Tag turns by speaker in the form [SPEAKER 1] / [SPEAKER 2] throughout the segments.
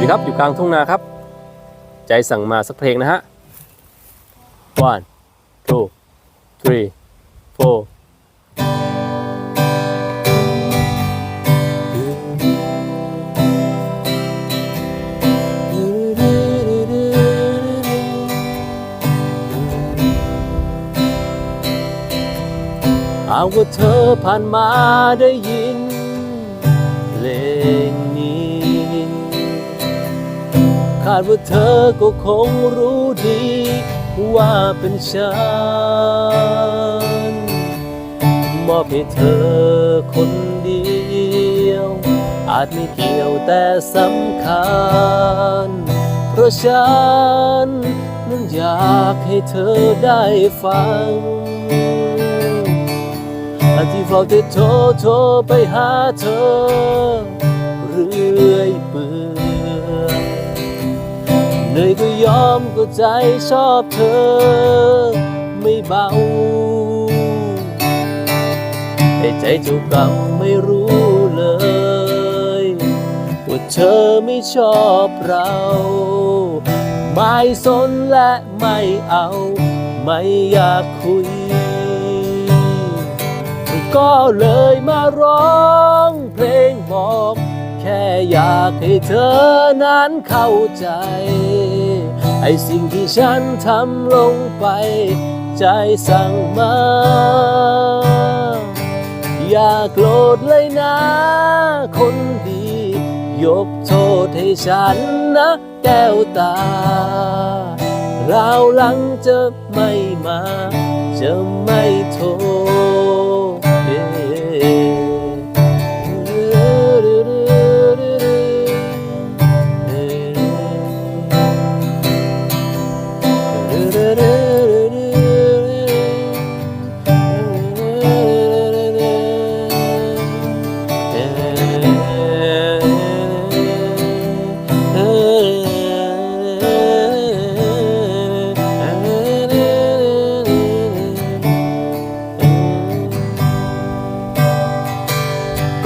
[SPEAKER 1] วัสดีครับอยู่กลางทุ่งนาครับ ใจสั่งมาสักเพลงนะฮะ one two three four หากว่าเธอผ่านมาได้ยินเพลงาดว่าเธอก็คงรู้ดี ว่าเป็นฉัน มอบให้เธอคนเดียว อาจไม่เกี่ยวแต่สำคัญ เพราะฉันนั้นอยากให้เธอได้ฟังอาที่เฝ้าแต่โทรโทรไปหาเธอ เรื่อยเปื่อย ก็ยอมก็ใจชอบเธอ ไม่เบาแต่ใจเจ้ากรรมไม่รู้เลย ว่าเธอไม่ชอบเรา ไม่สนและไม่เอา ไม่อยากคุย ก็เลยมาร้องเพลงบอก ค่อยากให้เธอนั้นเข้าใจ ไอสิ่งที่ฉันทำลงไป ใจสั่งมา อย่าโกรธเลยนะ คนดี ยกโทษให้ฉันนะแก้วตาเราวหลังจะไม่มา จะไม่โทษ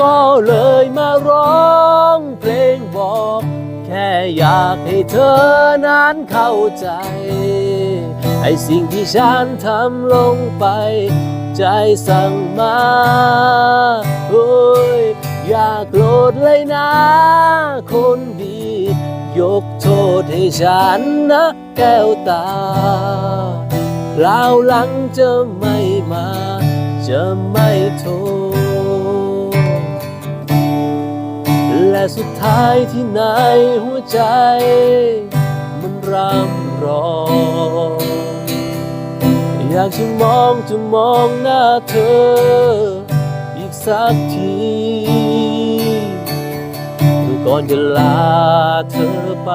[SPEAKER 1] ก็เลยมาร้องเพลงบอก แค่อยากให้เธอนั้นเข้าใจ ไอ้สิ่งที่ฉันทำลงไป ใจสั่งมาโอ้ยอย่าโกรธเลยนะ คนดี ยกโทษให้ฉันนะแก้วตาคราวหลังจะไม่มา จะไม่โทษ และสุดท้ายที่ในหัวใจ มันร่ำร้อง อยากจะมองจะมองหน้าเธอ อีกสักทีเมื่อก่อนจะลาเธอไป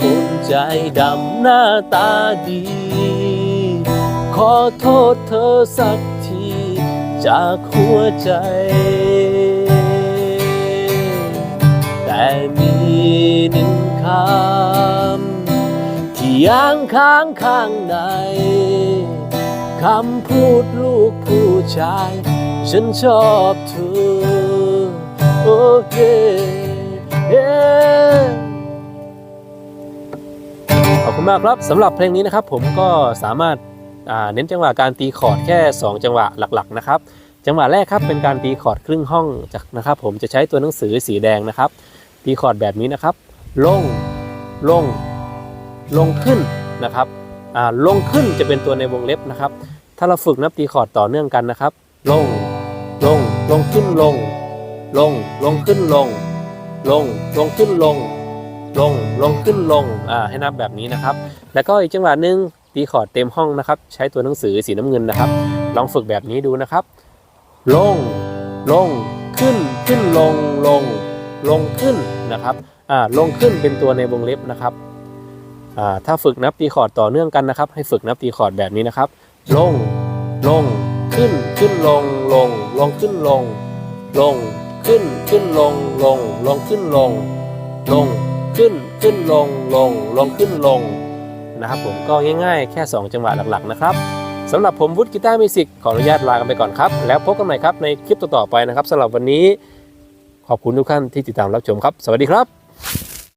[SPEAKER 1] คนใจดำหน้าตาดี ขอโทษเธอสักที จากหัวใจ แต่มีหนึ่งคำที่ยังค้างข้างใน คำพูดลูกผู้ชาย ฉันชอบเธอโอเคเย้ขอบคุณมากครับสำหรับเพลงนี้นะครับ ผมก็สามารถเน้นจังหวะการตีคอร์ดแค่ 2 จังหวะหลักๆนะครับ จังหวะแรกครับเป็นการตีคอร์ดครึ่งห้องจากนะครับ ผมจะใช้ตัวหนังสือสีแดงนะครับ ตีคอร์ดแบบนี้นะครับ ลงลงลงขึ้นนะครับ ลงขึ้นจะเป็นตัวในวงเล็บนะครับ ถ้าเราฝึกนับตีคอร์ดต่อเนื่องกันนะครับ ลง ลง ลงขึ้นลง ลง ลงขึ้นลง ลง ลงขึ้นลง ลง ลงขึ้นลง อ่า ให้นับแบบนี้นะครับ แล้วก็อีกจังหวะหนึ่งตีคอร์ดเต็มห้องนะครับ ใช้ตัวหนังสือสีน้ำเงินนะครับ ลองฝึกแบบนี้ดูนะครับ ลง ลง ขึ้น ขึ้นลง ลง ลงขึ้นนะครับ อ่า ลงขึ้นเป็นตัวในวงเล็บนะครับ ถ้าฝึกนับตีคอร์ดต่อเนื่องกันนะครับ ให้ฝึกนับตีคอร์ดแบบนี้นะครับ ลง ลง ขึ้น ขึ้นลง ลง ลงขึ้นลง ลง ขึ้น ขึ้นลง ลง ลงขึ้นลง ลง ขึ้น ขึ้นลง ลง ลงขึ้นลง นะครับผมก็ง่ายๆ แค่ 2 จังหวะหลักๆ นะครับสำหรับผมวุฒิกีตาร์มิวสิกขออนุญาตลากันไปก่อนครับ แล้วพบกันใหม่ครับในคลิปต่อๆไปนะครับสำหรับวันนี้ ขอบคุณทุกท่านที่ติดตามรับชมครับ สวัสดีครับ